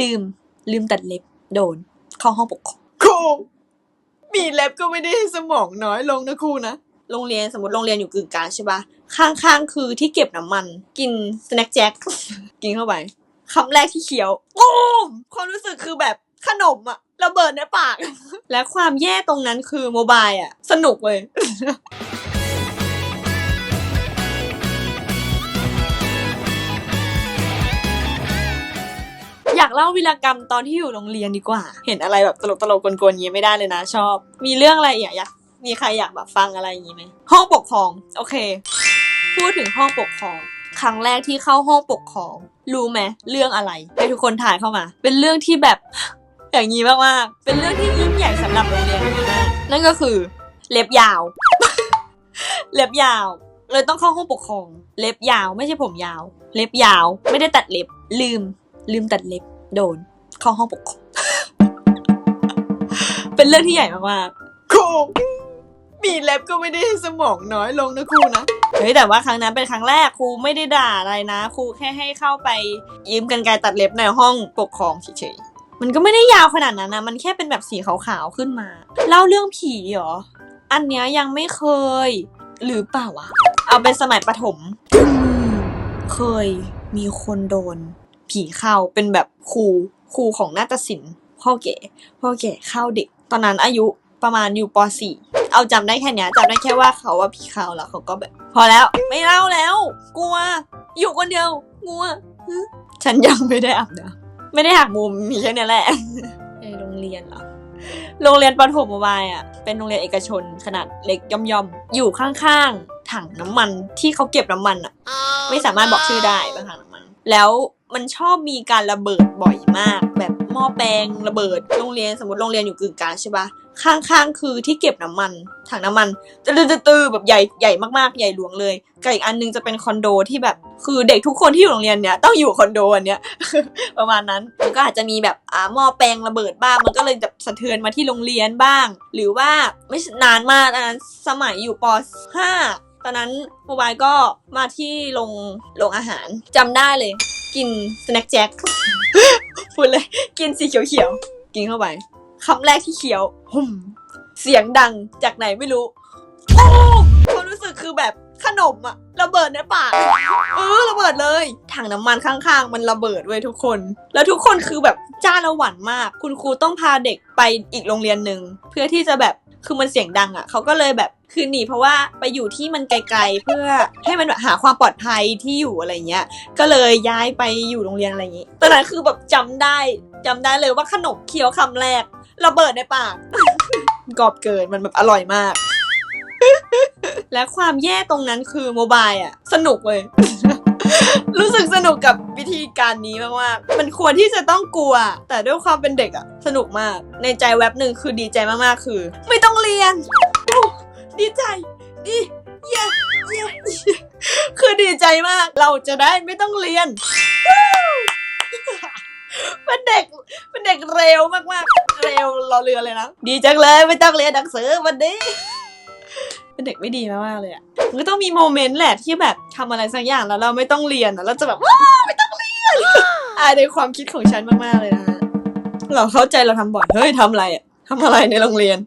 ลืม ลืมตัดเล็บ โดน เข้าห้องปกครองครูมีเล็บก็ไม่ได้ให้สมองน้อยลงนะครูนะ โรงเรียนสมมติโรงเรียนอยู่กึ่งกลางใช่ปะข้างๆคือที่เก็บน้ำมัน กินสแน็คแจ็ค กินเข้าไปคำแรกที่เคี้ยวโอ้มความรู้สึกคือแบบขนมอะระเบิดในปาก และความแย่ตรงนั้นคือโมบายอะสนุกเลย อยากเล่าวีรกรรมตอนที่อยู่โรงเรียนดีกว่า เห็นอะไรแบบตลกตลกกวนๆอย่างนี้ไม่ได้เลยนะ ชอบ มีเรื่องอะไรอีกอยากมีใครอยากแบบฟังอะไรอย่างนี้ไหมห้องปกครอง โอเค พูดถึงห้องปกครอง ครั้งแรกที่เข้าห้องปกครอง รู้ไหมเรื่องอะไร ให้ทุกคนถ่ายเข้ามา เป็นเรื่องที่แบบอย่างนี้มากๆเป็นเรื่องที่ยิ่งใหญ่สำหรับโรงเรียนนี้มากนั่นก็คือ เล็บยาว เล็บยาว เลยต้องเข้าห้องปกครอง เล็บยาว ไม่ใช่ผมยาว เล็บยาว ไม่ได้ตัดเล็บ ลืม ลืมตัดเล็บ โดนเข้าห้องปกครองเป็นเรื่องที่ใหญ่มากๆครูมีเล็บก็ไม่ได้ให้สมองน้อยลงนะครูนะเฮ้ยแต่ว่าครั้งนั้นเป็นครั้งแรกครูไม่ได้ด่าอะไรนะครูแค่ให้เข้าไปยืมกันไกรตัดเล็บในห้องปกครองเฉยๆมันก็ไม่ได้ยาวขนาดนั้นนะมันแค่เป็นแบบสีขาวๆขึ้นมาเล่าเรื่องผีเหรออันเนี้ยยังไม่เคย หรือเปล่าวะเอาเป็นสมัยประถมอืมเคยมีคนโดน ผีเข้าเป็นแบบครูครูของนาฏศิลป์พ่อแก่พ่อแก่เข้าเด็ก ตอนนั้นอายุประมาณอยู่ป .4 เอาจำได้แค่เนี้ยจำได้แค่ว่าเขาว่าผีเข้าแล้วเขาก็แบบ พอแล้วไม่เล่าแล้ว กลัว อยู่คนเดียวกลัวฉันยังไม่ได้อาบน้ำไม่ได้หักมุมมีแค่เนี้ยแหละในโรงเรียนเหรอโรงเรียนประถมบายอะ เป็นโรงเรียนเอกชนขนาดเล็กย่อมๆ อยู่ข้างๆ ถังน้ำมันที่เขาเก็บน้ำมันอะ ไม่สามารถบอกชื่อได้เป็นถังน้ำมัน แล้ว มันชอบมีการระเบิดบ่อยมาก แบบหม้อแปลงระเบิดโรงเรียนสมมติโรงเรียนอยู่กึ่งกลางใช่ปะข้างๆคือที่เก็บน้ำมันถังน้ำมันตื้อๆๆแบบใหญ่ใหญ่มากๆใหญ่หลวงเลยกับอีกอันนึงจะเป็นคอนโดที่แบบคือเด็กทุกคนที่อยู่โรงเรียนเนี้ยต้องอยู่คอนโดอันเนี้ยประมาณนั้นมันก็อาจจะมีแบบอ่าหม้อแปลงระเบิดบ้างมันก็เลยจะสะเทือนมาที่โรงเรียนบ้าง หรือว่าไม่นานมากอันนั้นสมัยอยู่ป .5 ตอนนั้นโมบายก็มาที่โรงโรงอาหารจำได้เลย กินสแน็คแจ็คพูดเลย กินสีเขียวๆ กินเข้าไปคำแรกที่เขียวหุ่มเสียงดังจากไหนไม่รู้ โอ้ความรู้สึกคือแบบ ขนมอะระเบิดในปากเออระเบิดเลยถังน้ำมันข้างๆ มันระเบิดเว้ยทุกคน แล้วทุกคนคือแบบจ้าละหวันมาก คุณครูต้องพาเด็กไปอีกโรงเรียนหนึ่งเพื่อที่จะแบบคือมันเสียงดังอะเขาก็เลยแบบคือหนีเพราะว่าไปอยู่ที่มันไกลๆ เพื่อให้มันหาความปลอดภัยที่อยู่อะไรเงี้ย ก็เลยย้ายไปอยู่โรงเรียนอะไรอย่างงี้ตอนนั้นคือแบบจำได้จำได้เลยว่าขนมเคี้ยวคำแรกระเบิดในปากกรอบเกินมันแบบอร่อยมาก และความแย่ตรงนั้นคือโมบายอะสนุกเลย รู้สึกสนุกกับวิธีการนี้มากๆมันควรที่จะต้องกลัว แต่ด้วยความเป็นเด็กอะสนุกมาก ในใจแว็บหนึ่งคือดีใจมากๆคือ ไม่ต้องเรียนโอ้ดีใจดีเย้เย้เย้คือดีใจมาก เราจะได้ไม่ต้องเรียนเป็นเด็กเป็นเด็กเร็วมากๆ เร็วรอเรือเลยนะ ดีจังเลยไม่ต้องเรียนหนังสือวันนี้ เป็นเด็กไม่ดีมากๆเลยอะมันก็ต้องมีโมเมนต์แหละที่แบบทำอะไรสักอย่างแล้วเราไม่ต้องเรียนอะเราจะแบบว้าวไม่ต้องเรียนอายในความคิดของฉันมากๆเลยนะฮะเราเข้าใจเราทำบ่อยเฮ้ยทำอะไรอะทำอะไรในโรงเรียน